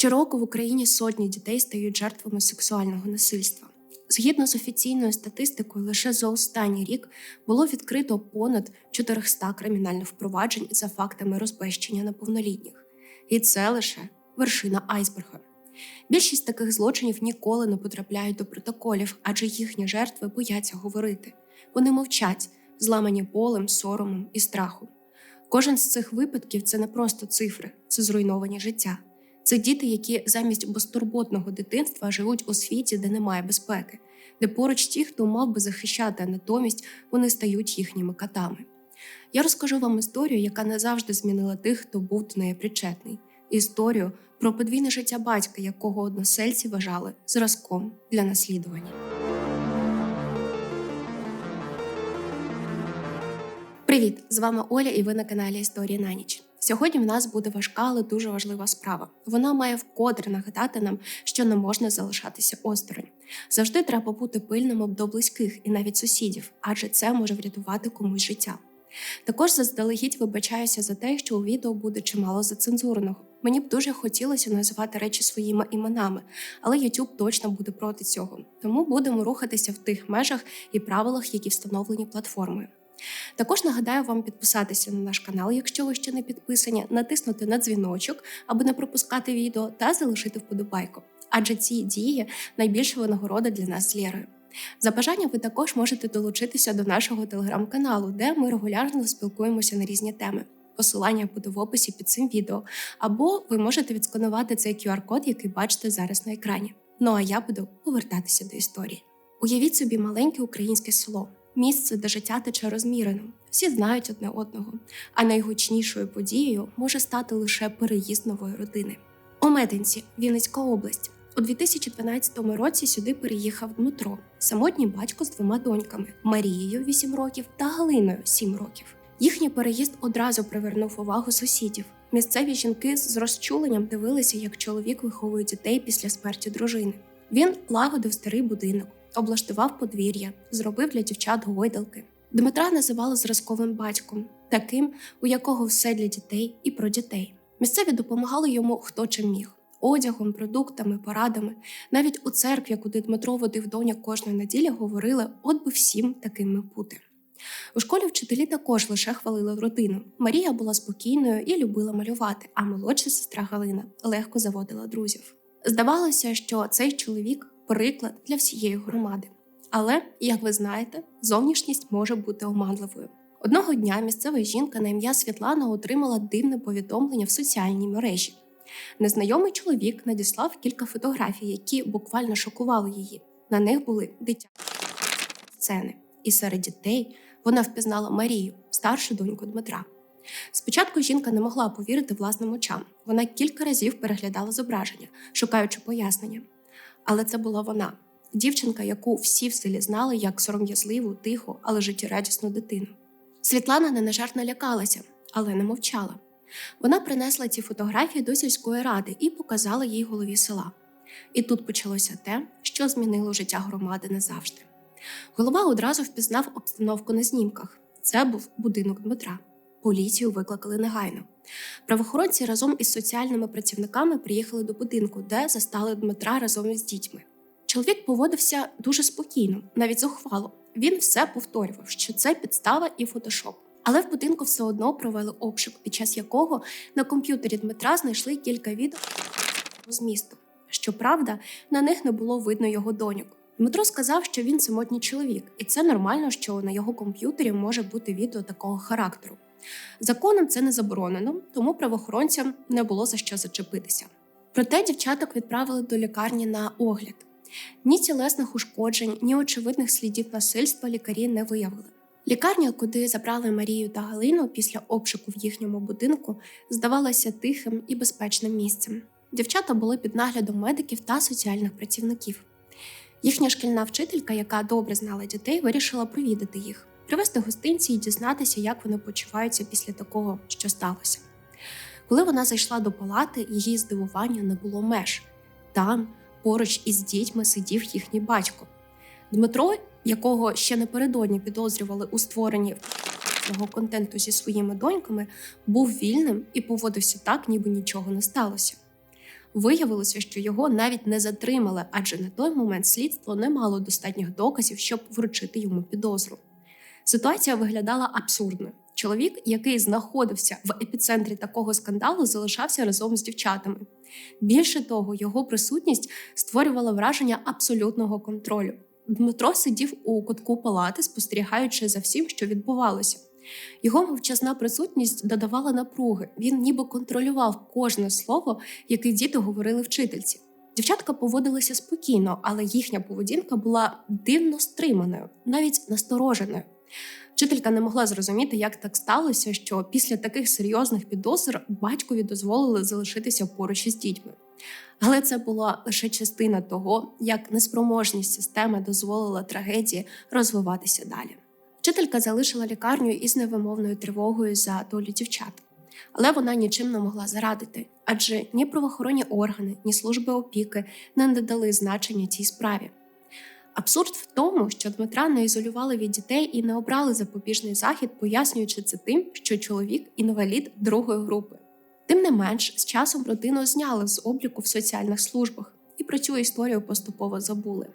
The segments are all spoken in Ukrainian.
Щороку в Україні сотні дітей стають жертвами сексуального насильства. Згідно з офіційною статистикою, лише за останній рік було відкрито понад 400 кримінальних впроваджень за фактами розбещення неповнолітніх. І це лише вершина айсберга. Більшість таких злочинів ніколи не потрапляють до протоколів, адже їхні жертви бояться говорити. Вони мовчать, зламані болем, соромом і страхом. Кожен з цих випадків це не просто цифри, це зруйновані життя. Це діти, які замість безтурботного дитинства живуть у світі, де немає безпеки, де поруч ті, хто мав би захищати, а натомість вони стають їхніми катами. Я розкажу вам історію, яка не завжди змінила тих, хто був до неї причетний. Історію про подвійне життя батька, якого односельці вважали зразком для наслідування. Привіт! З вами Оля, і ви на каналі Історії на ніч. Сьогодні в нас буде важка, але дуже важлива справа. Вона має вкотре нагадати нам, що не можна залишатися осторонь. Завжди треба бути пильним до близьких і навіть сусідів, адже це може врятувати комусь життя. Також заздалегідь вибачаюся за те, що у відео буде чимало зацензуреного. Мені б дуже хотілося називати речі своїми іменами, але YouTube точно буде проти цього. Тому будемо рухатися в тих межах і правилах, які встановлені платформою. Також нагадаю вам підписатися на наш канал, якщо ви ще не підписані, натиснути на дзвіночок, аби не пропускати відео, та залишити вподобайку. Адже ці дії найбільша винагорода для нас з Лєрою. За бажанням ви також можете долучитися до нашого телеграм-каналу, де ми регулярно спілкуємося на різні теми. Посилання буде в описі під цим відео, або ви можете відсканувати цей QR-код, який бачите зараз на екрані. Ну а я буду повертатися до історії. Уявіть собі маленьке українське село місце, де життя тече розмірено. Всі знають одне одного, а найгучнішою подією може стати лише переїзд нової родини. У Мединці, Вінницька область. У 2012 році сюди переїхав Дмитро, самотній батько з двома доньками Марією 8 років та Галиною 7 років. Їхній переїзд одразу привернув увагу сусідів. Місцеві жінки з розчуленням дивилися, як чоловік виховує дітей після смерті дружини. Він лагодив старий будинок, облаштував подвір'я, зробив для дівчат гойдалки. Дмитра називали зразковим батьком, таким, у якого все для дітей і про дітей. Місцеві допомагали йому хто чим міг одягом, продуктами, порадами. Навіть у церкві, куди Дмитро водив доньок кожної неділі, говорили, от би всім такими бути. У школі вчителі також лише хвалили родину. Марія була спокійною і любила малювати, а молодша сестра Галина легко заводила друзів. Здавалося, що цей чоловік приклад для всієї громади. Але, як ви знаєте, зовнішність може бути оманливою. Одного дня місцева жінка на ім'я Світлана отримала дивне повідомлення в соціальній мережі. Незнайомий чоловік надіслав кілька фотографій, які буквально шокували її. На них були дитячі сцени, і серед дітей вона впізнала Марію, старшу доньку Дмитра. Спочатку жінка не могла повірити власним очам. Вона кілька разів переглядала зображення, шукаючи пояснення. Але це була вона, дівчинка, яку всі в селі знали як сором'язливу, тиху, але життєрадісну дитину. Світлана не на жарт налякалася, але не мовчала. Вона принесла ці фотографії до сільської ради і показала їй голові села. І тут почалося те, що змінило життя громади назавжди. Голова одразу впізнав обстановку на знімках. Це був будинок Дмитра. Поліцію викликали негайно. Правоохоронці разом із соціальними працівниками приїхали до будинку, де застали Дмитра разом із дітьми. Чоловік поводився дуже спокійно, навіть зухвало. Він все повторював, що це підстава і фотошоп. Але в будинку все одно провели обшук, під час якого на комп'ютері Дмитра знайшли кілька відео з місту. Щоправда, на них не було видно його доньок. Дмитро сказав, що він самотній чоловік, і це нормально, що на його комп'ютері може бути відео такого характеру. Законом це не заборонено, тому правоохоронцям не було за що зачепитися. Проте дівчаток відправили до лікарні на огляд. Ні тілесних ушкоджень, ні очевидних слідів насильства лікарі не виявили. Лікарня, куди забрали Марію та Галину після обшуку в їхньому будинку, здавалася тихим і безпечним місцем. Дівчата були під наглядом медиків та соціальних працівників. Їхня шкільна вчителька, яка добре знала дітей, вирішила провідати їх привезти гостинці і дізнатися, як вони почуваються після такого, що сталося. Коли вона зайшла до палати, її здивування не було меж. Там, поруч із дітьми, сидів їхній батько. Дмитро, якого ще напередодні підозрювали у створенні контенту зі своїми доньками, був вільним і поводився так, ніби нічого не сталося. Виявилося, що його навіть не затримали, адже на той момент слідство не мало достатніх доказів, щоб вручити йому підозру. Ситуація виглядала абсурдною. Чоловік, який знаходився в епіцентрі такого скандалу, залишався разом з дівчатами. Більше того, його присутність створювала враження абсолютного контролю. Дмитро сидів у кутку палати, спостерігаючи за всім, що відбувалося. Його мовчазна присутність додавала напруги. Він ніби контролював кожне слово, яке діти говорили вчительці. Дівчатка поводилися спокійно, але їхня поведінка була дивно стриманою, навіть настороженою. Вчителька не могла зрозуміти, як так сталося, що після таких серйозних підозр батькові дозволили залишитися поруч із дітьми. Але це була лише частина того, як неспроможність системи дозволила трагедії розвиватися далі. Вчителька залишила лікарню із невимовною тривогою за долю дівчат, але вона нічим не могла зарадити, адже ні правоохоронні органи, ні служби опіки не надали значення цій справі. Абсурд в тому, що Дмитра не ізолювали від дітей і не обрали запобіжний захід, пояснюючи це тим, що чоловік інвалід другої групи. Тим не менш, з часом родину зняли з обліку в соціальних службах, і про цю історію поступово забули.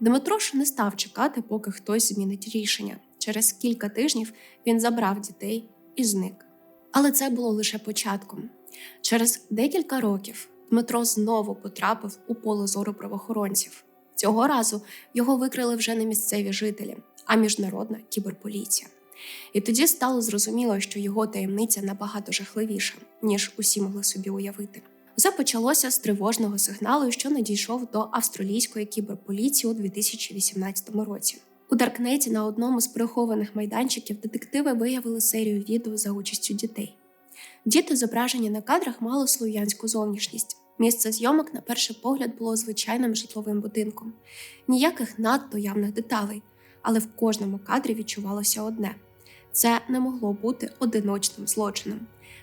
Дмитро ж не став чекати, поки хтось змінить рішення. Через кілька тижнів він забрав дітей і зник. Але це було лише початком. Через декілька років Дмитро знову потрапив у поле зору правоохоронців. Цього разу його викрили вже не місцеві жителі, а міжнародна кіберполіція. І тоді стало зрозуміло, що його таємниця набагато жахливіша, ніж усі могли собі уявити. Усе почалося з тривожного сигналу, що надійшов до австралійської кіберполіції у 2018 році. У Даркнеті на одному з прихованих майданчиків детективи виявили серію відео за участю дітей. Діти, зображені на кадрах, мали слов'янську зовнішність. Місце зйомок, на перший погляд, було звичайним житловим будинком, ніяких надто явних деталей, але в кожному кадрі відчувалося одне: це не могло бути одиночним злочином.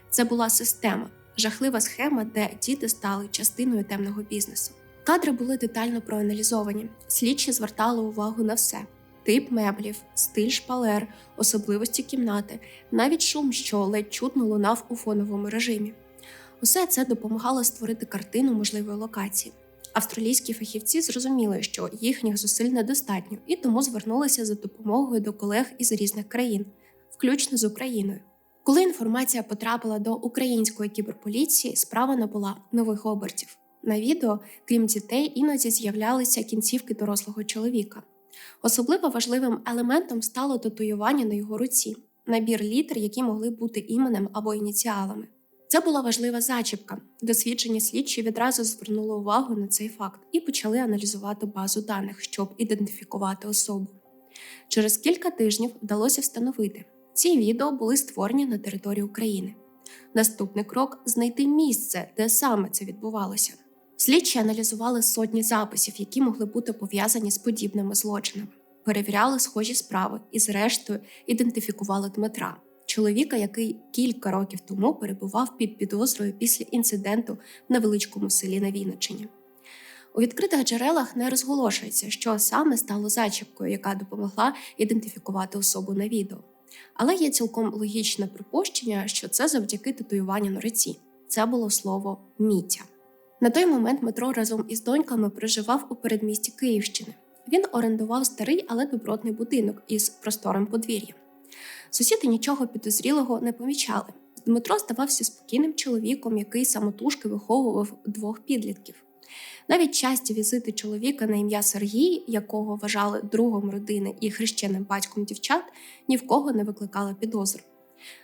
Це була система, жахлива схема, де діти стали частиною темного бізнесу. Кадри були детально проаналізовані, слідчі звертали увагу на все: тип меблів, стиль шпалер, особливості кімнати, навіть шум, що ледь чутно лунав у фоновому режимі. Усе це допомагало створити картину можливої локації. Австралійські фахівці зрозуміли, що їхніх зусиль недостатньо, і тому звернулися за допомогою до колег із різних країн, включно з Україною. Коли інформація потрапила до української кіберполіції, справа набула нових обертів. На відео, крім дітей, іноді з'являлися кінцівки дорослого чоловіка. Особливо важливим елементом стало татуювання на його руці, набір літер, які могли бути іменем або ініціалами. Це була важлива зачіпка. Досвідчені слідчі відразу звернули увагу на цей факт і почали аналізувати базу даних, щоб ідентифікувати особу. Через кілька тижнів вдалося встановити, ці відео були створені на території України. Наступний крок знайти місце, де саме це відбувалося. Слідчі аналізували сотні записів, які могли бути пов'язані з подібними злочинами, перевіряли схожі справи і, зрештою, ідентифікували Дмитра чоловіка, який кілька років тому перебував під підозрою після інциденту в невеличкому селі на Вінниччині. У відкритих джерелах не розголошується, що саме стало зачіпкою, яка допомогла ідентифікувати особу на відео. Але є цілком логічне припущення, що це завдяки татуюванню на руці. Це було слово Мітя. На той момент Метро разом із доньками проживав у передмісті Київщини. Він орендував старий, але добротний будинок із просторим подвір'ям. Сусіди нічого підозрілого не помічали. Дмитро здавався спокійним чоловіком, який самотужки виховував двох підлітків. Навіть часті візити чоловіка на ім'я Сергій, якого вважали другом родини і хрещеним батьком дівчат, ні в кого не викликали підозр.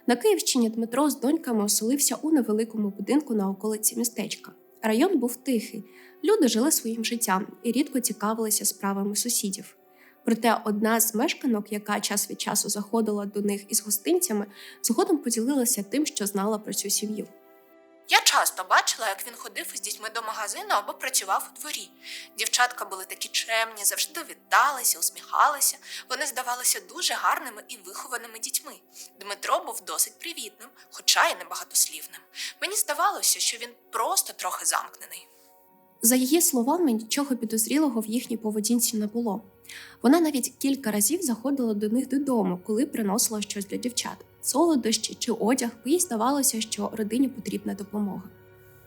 На Київщині Дмитро з доньками оселився у невеликому будинку на околиці містечка. Район був тихий, люди жили своїм життям і рідко цікавилися справами сусідів. Проте одна з мешканок, яка час від часу заходила до них із гостинцями, згодом поділилася тим, що знала про цю сім'ю. Я часто бачила, як він ходив із дітьми до магазину або працював у дворі. Дівчатка були такі чемні, завжди віталися, усміхалися. Вони здавалися дуже гарними і вихованими дітьми. Дмитро був досить привітним, хоча й небагатослівним. Мені здавалося, що він просто трохи замкнений. За її словами, нічого підозрілого в їхній поведінці не було. Вона навіть кілька разів заходила до них додому, коли приносила щось для дівчат солодощі чи одяг, бо їй здавалося, що родині потрібна допомога.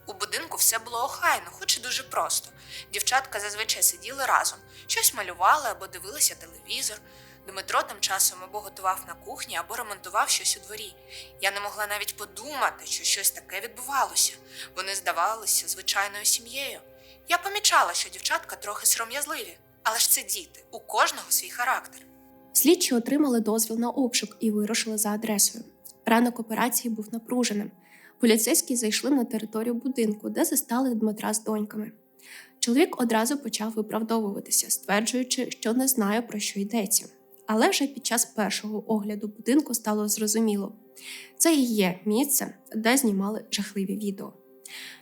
У будинку все було охайно, хоч і дуже просто. Дівчатка зазвичай сиділи разом, щось малювали або дивилися телевізор. Дмитро тим часом або готував на кухні, або ремонтував щось у дворі. Я не могла навіть подумати, що щось таке відбувалося. Вони здавалися звичайною сім'єю. Я помічала, що дівчатка трохи сором'язливі, але ж це діти, у кожного свій характер. Слідчі отримали дозвіл на обшук і вирушили за адресою. Ранок операції був напруженим. Поліцейські зайшли на територію будинку, де застали Дмитра з доньками. Чоловік одразу почав виправдовуватися, стверджуючи, що не знає, про що йдеться. Але вже під час першого огляду будинку стало зрозуміло, це і є місце, де знімали жахливі відео.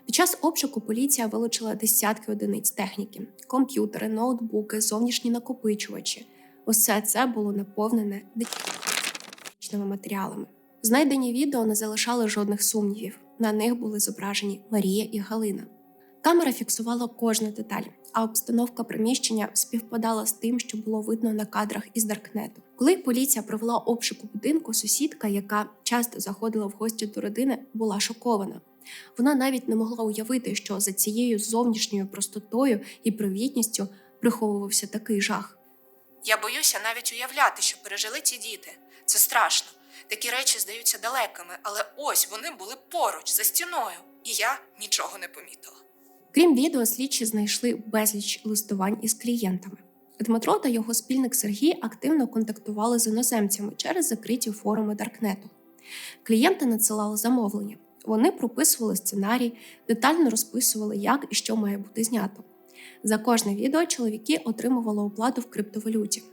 Під час обшуку поліція вилучила десятки одиниць техніки: комп'ютери, ноутбуки, зовнішні накопичувачі. Усе це було наповнене дитячими матеріалами. Знайдені відео не залишали жодних сумнівів. На них були зображені Марія і Галина. Камера фіксувала кожну деталь, а обстановка приміщення співпадала з тим, що було видно на кадрах із Даркнету. Коли поліція провела обшук у будинку, сусідка, яка часто заходила в гості до родини, була шокована. Вона навіть не могла уявити, що за цією зовнішньою простотою і привітністю приховувався такий жах. Я боюся навіть уявляти, що пережили ці діти. Це страшно. Такі речі здаються далекими, але ось вони були поруч за стіною, і я нічого не помітила. Крім відео, слідчі знайшли безліч листувань із клієнтами. Дмитро та його спільник Сергій активно контактували з іноземцями через закриті форуми Даркнету. Клієнти надсилали замовлення. Вони прописували сценарій, детально розписували, як і що має бути знято. За кожне відео чоловіки отримували оплату в криптовалюті.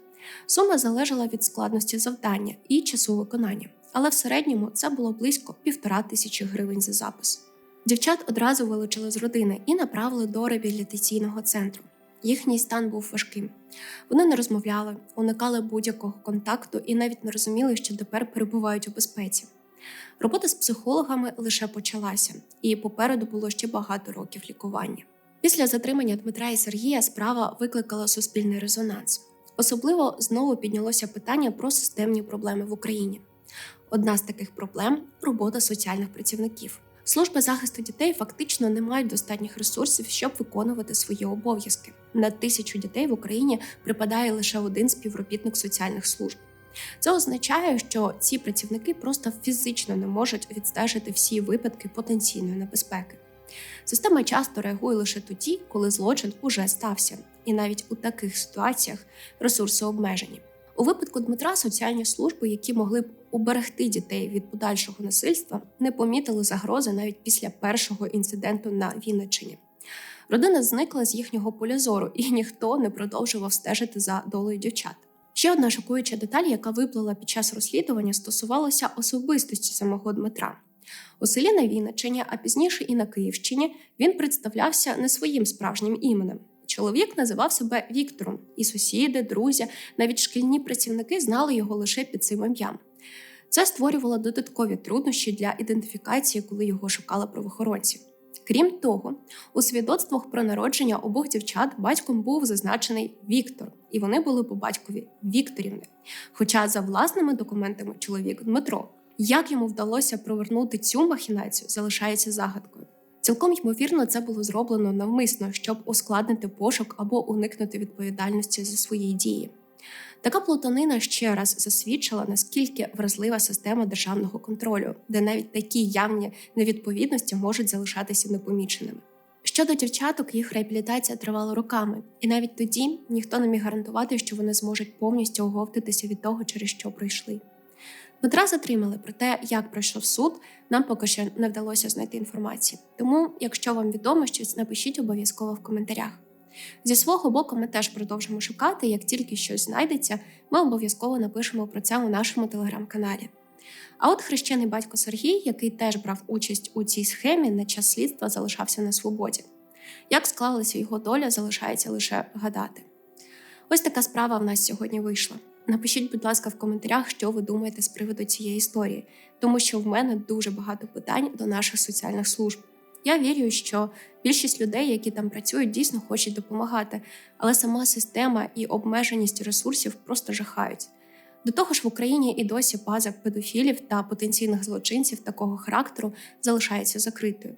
Сума залежала від складності завдання і часу виконання, але в середньому це було близько півтора тисячі гривень за запис. Дівчат одразу вилучили з родини і направили до реабілітаційного центру. Їхній стан був важким. Вони не розмовляли, уникали будь-якого контакту і навіть не розуміли, що тепер перебувають у безпеці. Робота з психологами лише почалася, і попереду було ще багато років лікування. Після затримання Дмитра і Сергія справа викликала суспільний резонанс. Особливо знову піднялося питання про системні проблеми в Україні. Одна з таких проблем робота соціальних працівників. Служби захисту дітей фактично не мають достатніх ресурсів, щоб виконувати свої обов'язки. На тисячу дітей в Україні припадає лише один співробітник соціальних служб. Це означає, що ці працівники просто фізично не можуть відстежити всі випадки потенційної небезпеки. Система часто реагує лише тоді, коли злочин уже стався, і навіть у таких ситуаціях ресурси обмежені. У випадку Дмитра соціальні служби, які могли б уберегти дітей від подальшого насильства, не помітили загрози навіть після першого інциденту на Вінниччині. Родина зникла з їхнього поля зору, і ніхто не продовжував стежити за долею дівчат. Ще одна шокуюча деталь, яка виплила під час розслідування, стосувалася особистості самого Дмитра. У селі на Вінниччині, а пізніше і на Київщині, він представлявся не своїм справжнім іменем. Чоловік називав себе Віктором, і сусіди, друзі, навіть шкільні працівники знали його лише під цим ім'ям. Це створювало додаткові труднощі для ідентифікації, коли його шукали правоохоронці. Крім того, у свідоцтвах про народження обох дівчат батьком був зазначений Віктор, і вони були по батькові Вікторівни. Хоча за власними документами чоловік Дмитро. Як йому вдалося провернути цю махінацію, залишається загадкою. Цілком ймовірно, це було зроблено навмисно, щоб ускладнити пошук або уникнути відповідальності за свої дії. Така плутанина ще раз засвідчила, наскільки вразлива система державного контролю, де навіть такі явні невідповідності можуть залишатися непоміченими. Щодо дівчаток, їх реабілітація тривала роками, і навіть тоді ніхто не міг гарантувати, що вони зможуть повністю оговтатися від того, через що пройшли. Дмитра затримали, проте, як пройшов суд, нам поки що не вдалося знайти інформації. Тому, якщо вам відомо щось, напишіть обов'язково в коментарях. Зі свого боку, ми теж продовжимо шукати. Як тільки щось знайдеться, ми обов'язково напишемо про це у нашому телеграм-каналі. А от хрещений батько Сергій, який теж брав участь у цій схемі, на час слідства залишався на свободі. Як склалася його доля, залишається лише гадати. Ось така справа в нас сьогодні вийшла. Напишіть, будь ласка, в коментарях, що ви думаєте з приводу цієї історії, тому що в мене дуже багато питань до наших соціальних служб. Я вірю, що більшість людей, які там працюють, дійсно хочуть допомагати, але сама система і обмеженість ресурсів просто жахають. До того ж, в Україні і досі база педофілів та потенційних злочинців такого характеру залишається закритою.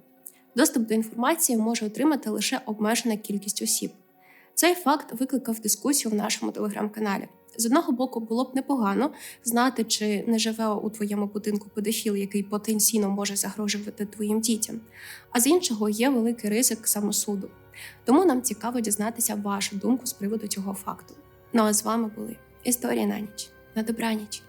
Доступ до інформації може отримати лише обмежена кількість осіб. Цей факт викликав дискусію в нашому телеграм-каналі. З одного боку, було б непогано знати, чи не живе у твоєму будинку педофіл, який потенційно може загрожувати твоїм дітям. А з іншого є великий ризик самосуду. Тому нам цікаво дізнатися вашу думку з приводу цього факту. Ну а з вами були історії на ніч. На добраніч.